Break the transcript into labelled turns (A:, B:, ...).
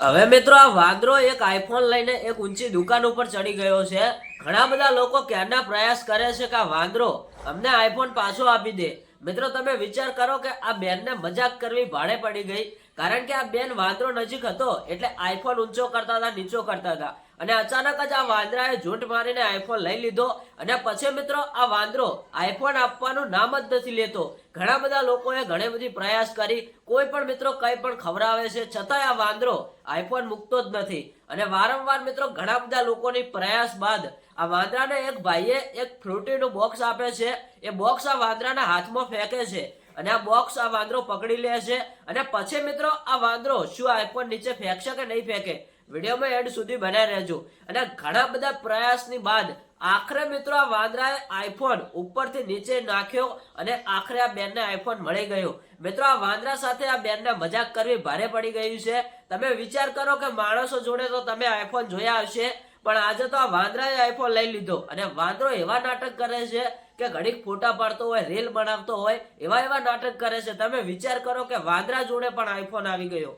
A: હવે મિત્રો આ વાંદરો એક આઈફોન લઈને એક ઊંચી દુકાન ઉપર ચડી ગયો છે. ઘણા બધા લોકો ક્યારના પ્રયાસ કરે છે કે આ વાંદરો અમને આઈફોન પાછો આપી દે. મિત્રો, તમે વિચાર કરો કે આ બેનને મજાક કરવી ભાડે પડી ગઈ. કારણ કે આ બેન વાંદરો નજીક હતો એટલે આઈફોન ઊંચો કરતા હતા, નીચો કરતા હતા. અને અચાનક જ આ વાંદરાએ ઝૂંટ મારીને આઈફોન લઈ લીધો. અને પછી મિત્રો, આ વાંદરો આઈફોન આપવાનું નામ જ નથી લેતો. ઘણા બધા લોકોએ ઘણી બધી પ્રયાસ કરી. કોઈ પણ મિત્રો કંઈ પણ ખવડાવે છે, છતાંય આ વાંદરો આઈફોન મૂકતો જ નથી. અને વારંવાર મિત્રો, ઘણા બધા લોકોની પ્રયાસ બાદ આ વાંદરાને એક ભાઈએ એક ફ્રૂટીનું બોક્સ આપે છે. એ બોક્સ આ વાંદરાના હાથમાં ફેંકે છે. અને આ બોક્સ આ વાંદરો પકડી લે છે. અને પછી મિત્રો આ વાંદરો શું આઈફોન નીચે ફેંકશે કે નહીં ફેંકે? વિડીયોમાં એન્ડ સુધી બન્યા રહેજો. અને ઘણા બધા પ્રયાસની બાદ આખરે મિત્રો આ વાંદરાએ આઈફોન ઉપરથી નીચે નાખ્યો અને આખરે આ બેનને આઈફોન મળી ગયો. મિત્રો આ વાંદરા સાથે આ બેનને મજાક કરવી ભારે પડી ગયું છે. તમે વિચાર કરો કે માણસો જોડે તો તમે આઈફોન જોયા હશે. પણ આજે તો આ વાંદરાએ આઈફોન લઈ લીધો. અને વાંદરો એવા નાટક કરે છે કે ઘડીક ફોટા પાડતો હોય રીલ બનાવતો હોય, એવા એવા નાટક કરે છે. તમે વિચાર કરો કે વાંદરા જોડે પણ આઈફોન આવી ગયો.